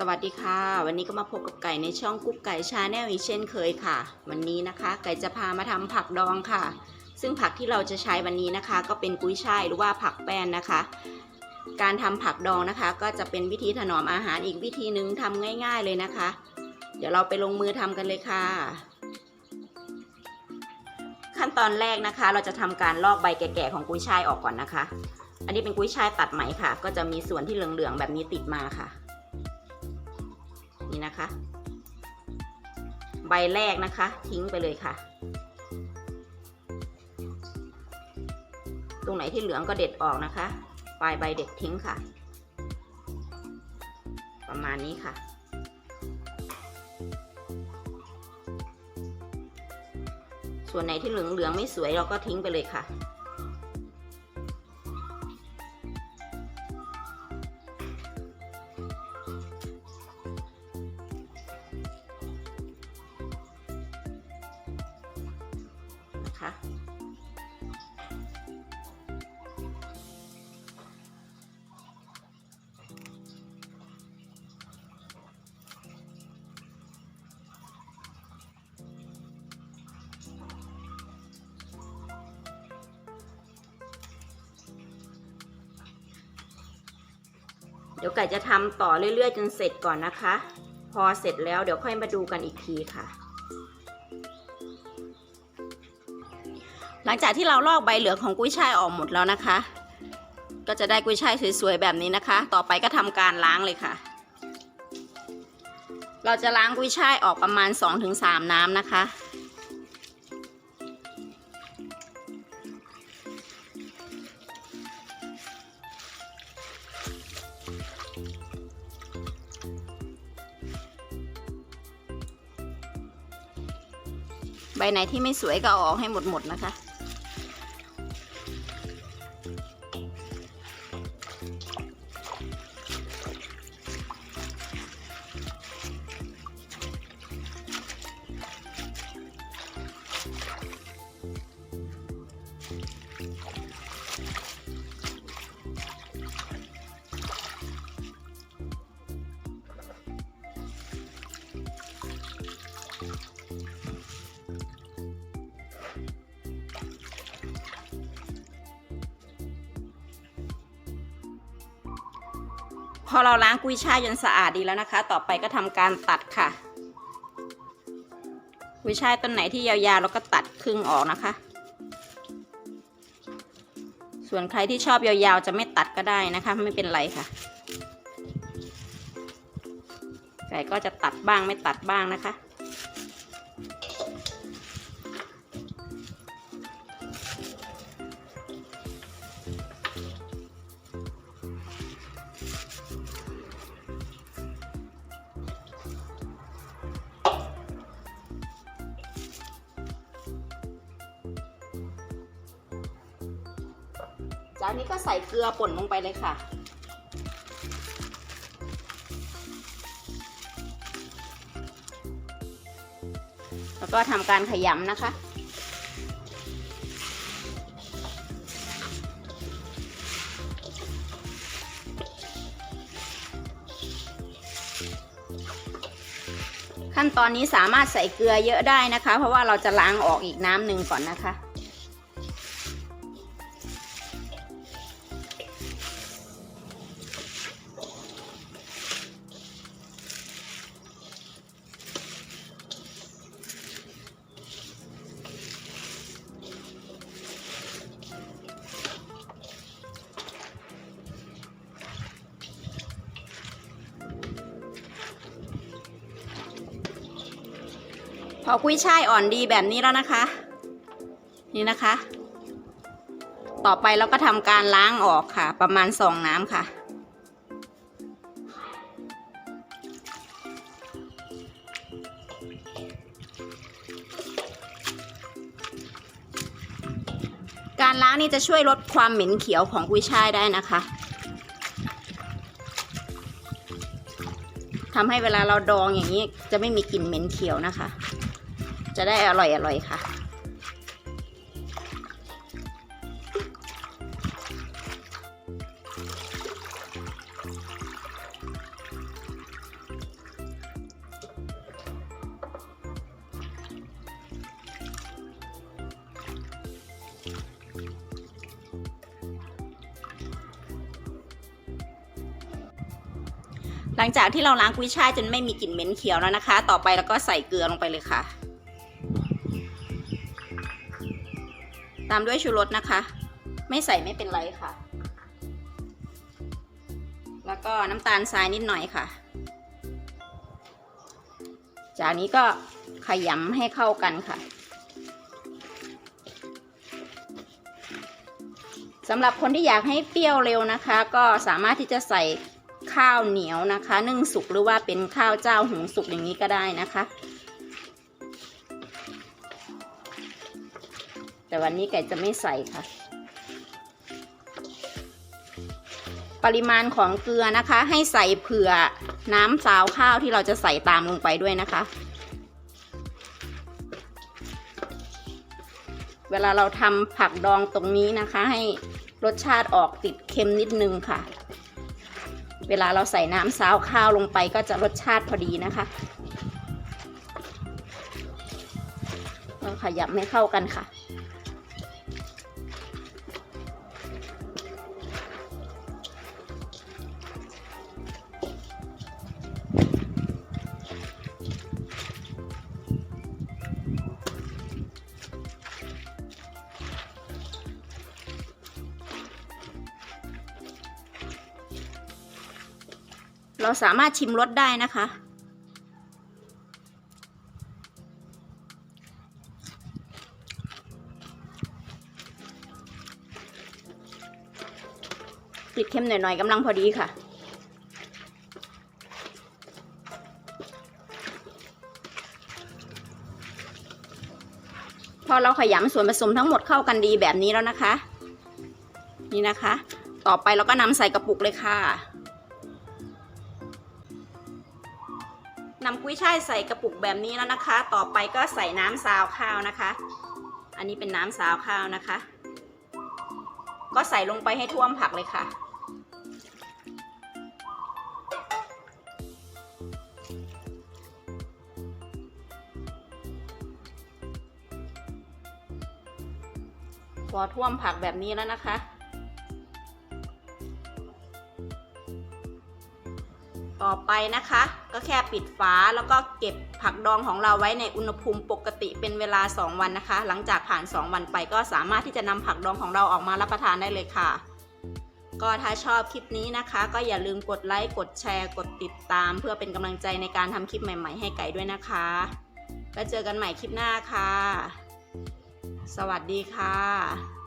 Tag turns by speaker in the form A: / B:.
A: สวัสดีค่ะ วันนี้ก็มาพบกับไก่ในช่องกุ๊กไก่ชาแนลอีกเช่นเคยค่ะ วันนี้นะคะ ไก่จะพามาทำผักดองค่ะ ซึ่งผักที่เราจะใช้วันนี้นะคะ ก็เป็นกุ้ยช่ายหรือว่าผักแป้นนะคะ การทำผักดองนะคะ ก็จะเป็นวิธีถนอมอาหารอีกวิธีหนึ่งทำง่าย ๆเลยนะคะ เดี๋ยวเราไปลงมือทำกันเลยค่ะ ขั้นตอนแรกนะคะ เราจะทำการลอกใบแก่ๆของกุ้ยช่ายออกก่อนนะคะ อันนี้เป็นกุ้ยช่ายตัดไหมค่ะ ก็จะมีส่วนที่เหลืองๆแบบนี้ติดมาค่ะ นี่นะคะ ใบแรกนะคะ ทิ้งไปเลยค่ะ ตรงไหนที่เหลืองก็เด็ดออกนะคะ ปลายใบเด็ดทิ้งค่ะ ประมาณนี้ค่ะส่วนไหนที่เหลืองๆไม่สวยเราก็ทิ้งไปเลยค่ะ นะคะเดี๋ยวไก่จะทำต่อเรื่อยๆ จนเสร็จก่อนนะคะ พอเสร็จแล้วเดี๋ยวค่อยมาดูกันอีกทีค่ะ หลังจากที่เราลอกใบเหลืองของกุ้ยช่ายออกหมดแล้วนะคะ ก็จะได้กุ้ยช่ายสวยๆแบบนี้นะคะ ต่อไปก็ทำการล้างเลยค่ะ เราจะล้างกุ้ยช่ายออกประมาณ 2-3 น้ำนะคะใบไหนที่ไม่สวยก็อออกให้หมดๆนะคะ พอเราล้างกุ้ยช่ายจนสะอาดดีแล้วนะคะ ต่อไปก็ทำการตัดค่ะ กุ้ยช่ายต้นไหนที่ยาวๆเราก็ตัดครึ่งออกนะคะ ส่วนใครที่ชอบยาวๆจะไม่ตัดก็ได้นะคะ ไม่เป็นไรค่ะไก่ก็จะตัดบ้างไม่ตัดบ้างนะคะ จากนี้ก็ใส่เกลือป่นลงไปเลยค่ะ แล้วก็ทำการขยำนะคะขั้นตอนนี้สามารถใส่เกลือเยอะได้นะคะ เพราะว่าเราจะล้างออกอีกน้ำหนึ่งก่อนนะคะ พอกุ้ยช่ายอ่อนดีแบบนี้แล้วนะคะ นี่นะคะ ต่อไปเราก็ทำการล้างออกค่ะ ประมาณสองน้ำค่ะ การล้างนี่จะช่วยลดความเหม็นเขียวของกุ้ยช่ายได้นะคะทำให้เวลาเราดองอย่างนี้จะไม่มีกลิ่นเหม็นเขียวนะคะ จะได้อร่อยอร่อยค่ะ หลังจากที่เราล้างกุ้ยช่ายจนไม่มีกลิ่นเหม็นเขียวแล้วนะคะ ต่อไปเราก็ใส่เกลือลงไปเลยค่ะ ตามด้วยชูรสนะคะ ไม่ใส่ไม่เป็นไรค่ะ แล้วก็น้ำตาลทรายนิดหน่อยค่ะ จากนี้ก็ขยำให้เข้ากันค่ะสำหรับคนที่อยากให้เปรี้ยวเร็วนะคะ ก็สามารถที่จะใส่ข้าวเหนียวนะคะ นึ่งสุกหรือว่าเป็นข้าวเจ้าหุงสุกอย่างนี้ก็ได้นะคะ วันนี้ไก่จะไม่ใส่ค่ะ ปริมาณของเกลือนะคะ ให้ใส่เผื่อน้ำซาวข้าวที่เราจะใส่ตามลงไปด้วยนะคะ เวลาเราทำผักดองตรงนี้นะคะ ให้รสชาติออกติดเค็มนิดนึงค่ะ เวลาเราใส่น้ำซาวข้าวลงไปก็จะรสชาติพอดีนะคะเราขยำให้เข้ากันค่ะ เราสามารถชิมรสได้นะคะ ติดเค็มหน่อยๆกำลังพอดีค่ะ พอเราขยำส่วนผสมทั้งหมดเข้ากันดีแบบนี้แล้วนะคะ นี่นะคะ ต่อไปเราก็นำใส่กระปุกเลยค่ะ นำกุ้ยช่ายใส่กระปุกแบบนี้แล้วนะคะ ต่อไปก็ใส่น้ำซาวข้าวนะคะ อันนี้เป็นน้ำซาวข้าวนะคะ ก็ใส่ลงไปให้ท่วมผักเลยค่ะ พอท่วมผักแบบนี้แล้วนะคะ ต่อไปนะคะ ก็แค่ปิดฝาแล้วก็เก็บผักดองของเราไว้ในอุณหภูมิปกติเป็นเวลา 2 วันนะคะ หลังจากผ่าน 2 วันไปก็สามารถที่จะนำผักดองของเราออกมารับประทานได้เลยค่ะ ก็ถ้าชอบคลิปนี้นะคะ ก็อย่าลืมกดไลค์กดแชร์ กดติดตาม เพื่อเป็นกำลังใจในการทำคลิปใหม่ ๆ ให้ไก่ด้วยนะคะแล้วเจอกันใหม่คลิปหน้าค่ะ สวัสดีค่ะ